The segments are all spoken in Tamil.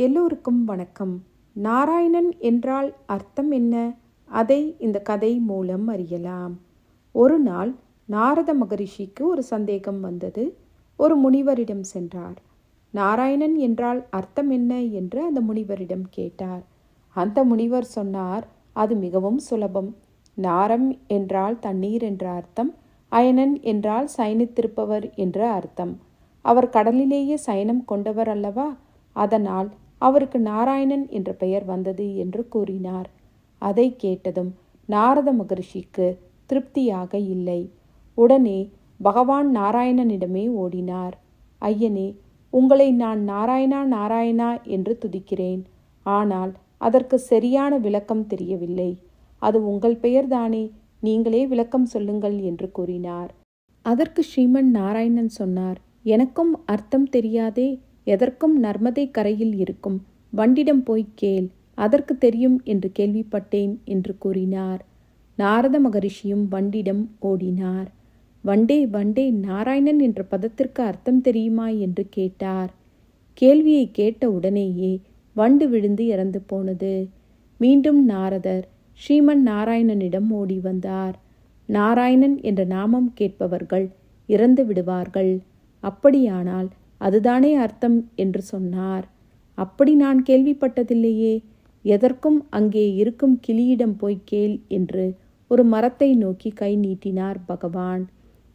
எல்லோருக்கும் வணக்கம். நாராயணன் என்றால் அர்த்தம் என்ன? அதை இந்த கதை மூலம் அறியலாம். ஒரு நாள் நாரத மகரிஷிக்கு ஒரு சந்தேகம் வந்தது. ஒரு முனிவரிடம் சென்றார். நாராயணன் என்றால் அர்த்தம் என்ன? என்று அந்த முனிவரிடம் கேட்டார். அந்த முனிவர் சொன்னார் அது மிகவும் சுலபம். நாரம் என்றால் தண்ணீர் என்ற அர்த்தம் அயனன் என்றால் சயனித்திருப்பவர் என்ற அர்த்தம். அவர் கடலிலேயே சயனம் கொண்டவர் அல்லவா? அதனால் அவருக்கு நாராயணன் என்ற பெயர் வந்தது என்று கூறினார். அதை கேட்டதும் நாரத மகரிஷிக்கு திருப்தியாக இல்லை. உடனே பகவான் நாராயணனிடமே ஓடினார். ஐயனே உங்களை நான் நாராயணா நாராயணா என்று துதிக்கிறேன். ஆனால் அதற்கு சரியான விளக்கம் தெரியவில்லை. அது உங்கள் பெயர்தானே நீங்களே விளக்கம் சொல்லுங்கள் என்று கூறினார். அதற்கு ஸ்ரீமன் நாராயணன் சொன்னார். எனக்கும் அர்த்தம் தெரியாதே எதற்கும் நர்மதை கரையில் இருக்கும். வண்டிடம் போய் கேள் அதற்கு தெரியும் என்று கேள்விப்பட்டேன் என்று கூறினார். நாரத மகரிஷியும் வண்டிடம் ஓடினார். வண்டே வண்டே நாராயணன் என்ற பதத்திற்கு அர்த்தம் தெரியுமா என்று கேட்டார். கேள்வியை கேட்ட உடனேயே வண்டு விழுந்து இறந்து போனது. மீண்டும் நாரதர் ஸ்ரீமன் நாராயணனிடம் ஓடி வந்தார். நாராயணன் என்ற நாமம் கேட்பவர்கள் இறந்து விடுவார்கள். அப்படியானால் அதுதானே அர்த்தம் என்று சொன்னார். அப்படி நான் கேள்விப்பட்டதில்லையே எதற்கும் அங்கே இருக்கும் கிளியிடம் போய் கேள் என்று ஒரு மரத்தை நோக்கி கை நீட்டினார் பகவான்.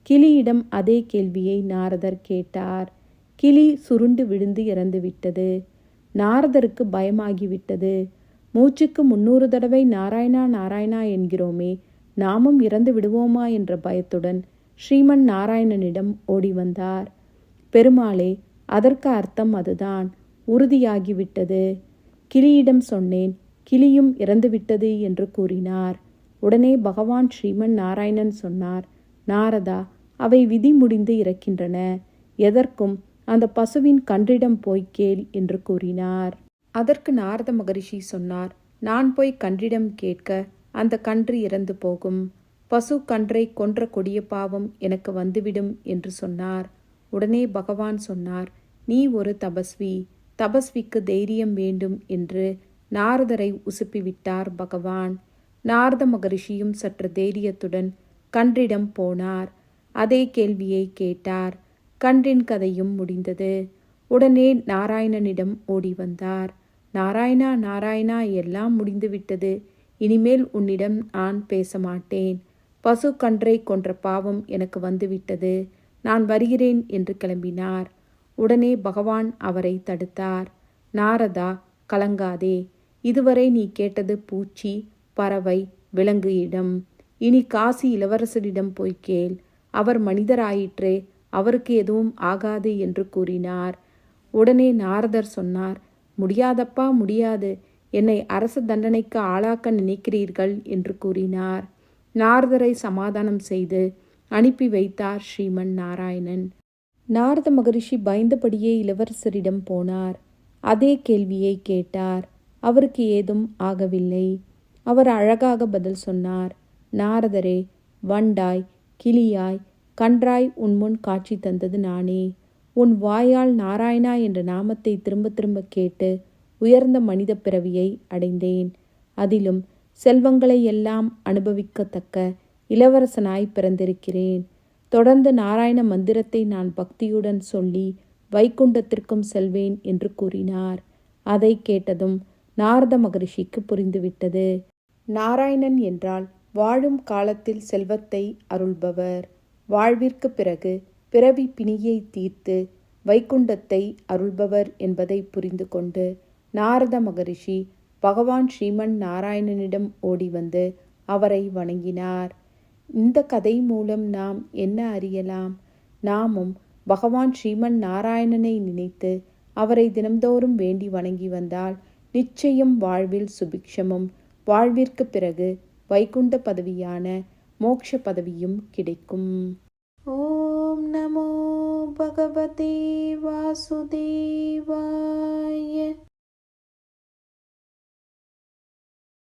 கிளியிடம் அதே கேள்வியை நாரதர் கேட்டார். கிளி சுருண்டு விழுந்து இறந்துவிட்டது நாரதருக்கு பயமாகிவிட்டது மூச்சுக்கு முன்னூறு தடவை நாராயணா நாராயணா என்கிறோமே நாமும் இறந்து விடுவோமா என்ற பயத்துடன் ஸ்ரீமன் நாராயணனிடம் ஓடி வந்தார். பெருமாளே அதற்கு அர்த்தம் அதுதான். உறுதியாகிவிட்டது. கிளியிடம் சொன்னேன் கிளியும் இறந்துவிட்டது என்று கூறினார். உடனே பகவான் ஸ்ரீமன் நாராயணன் சொன்னார் நாரதா அவை விதி முடிந்து இறக்கின்றன. எதற்கும் அந்த பசுவின் கன்றிடம் போய் கேள் என்று கூறினார். அதற்கு நாரத மகரிஷி சொன்னார் நான் போய் கன்றிடம் கேட்க அந்த கன்று இறந்து போகும். பசு கன்றை கொன்ற கொடிய பாவம் எனக்கு வந்துவிடும் என்று சொன்னார். உடனே பகவான் சொன்னார் நீ ஒரு தபஸ்வி தபஸ்விக்கு தைரியம் வேண்டும் என்று நாரதரை உசுப்பிவிட்டார் பகவான். நாரத மகரிஷியும் சற்று தைரியத்துடன் கன்றிடம் போனார். அதே கேள்வியை கேட்டார். கன்றின் கதையும் முடிந்தது. உடனே நாராயணனிடம் ஓடி வந்தார். நாராயணா நாராயணா எல்லாம் முடிந்துவிட்டது. இனிமேல் உன்னிடம் நான் பேச மாட்டேன். பசு கன்றை கொன்ற பாவம் எனக்கு வந்துவிட்டது. நான் வருகிறேன் என்று கிளம்பினார். உடனே பகவான் அவரை தடுத்தார். நாரதா கலங்காதே இதுவரை நீ கேட்டது பூச்சி பறவை விலங்கு இடம். இனி காசி இளவரசரிடம் போய் கேள். அவர் மனிதராயிற்றே அவருக்கு எதுவும் ஆகாது என்று கூறினார். உடனே நாரதர் சொன்னார் முடியாதப்பா முடியாது. என்னை அரச தண்டனைக்கு ஆளாக்க நினைக்கிறீர்கள் என்று கூறினார். நாரதரை சமாதானம் செய்து அனுப்பி வைத்தார் ஸ்ரீமன் நாராயணன். நாரத மகரிஷி பயந்தபடியே இளவரசரிடம் போனார். அதே கேள்வியை கேட்டார். அவருக்கு ஏதும் ஆகவில்லை. அவர் அழகாக பதில் சொன்னார். நாரதரே வண்டாய் கிளியாய் கன்றாய் உன் முன் காட்சி தந்தது நானே. உன் வாயால் நாராயணா என்ற நாமத்தை திரும்ப திரும்ப கேட்டு உயர்ந்த மனித பிறவியை அடைந்தேன். அதிலும் செல்வங்களை எல்லாம் அனுபவிக்கத்தக்க இளவரசனாய் பிறந்திருக்கிறேன். தொடர்ந்து நாராயண மந்திரத்தை நான் பக்தியுடன் சொல்லி வைகுண்டத்திற்கும் செல்வேன் என்று கூறினார். அதை கேட்டதும் நாரத மகரிஷிக்கு புரிந்துவிட்டது. நாராயணன் என்றால் வாழும் காலத்தில் செல்வத்தை அருள்பவர். வாழ்விற்கு பிறகு பிறவி பிணியை தீர்த்து வைகுண்டத்தை அருள்பவர் என்பதை புரிந்து கொண்டு நாரத மகரிஷி பகவான் ஸ்ரீமன் நாராயணனிடம் ஓடி வந்து அவரை வணங்கினார். இந்த கதை மூலம் நாம் என்ன அறியலாம்? நாமும் பகவான் ஸ்ரீமன் நாராயணனை நினைத்து அவரை தினம்தோறும் வேண்டி வணங்கி வந்தால் நிச்சயம் வாழ்வில் சுபிக்ஷமும் வாழ்விற்கு பிறகு வைகுண்ட பதவியான மோக்ஷ பதவியும் கிடைக்கும். ஓம் நமோ பகவதே வாசுதேவாய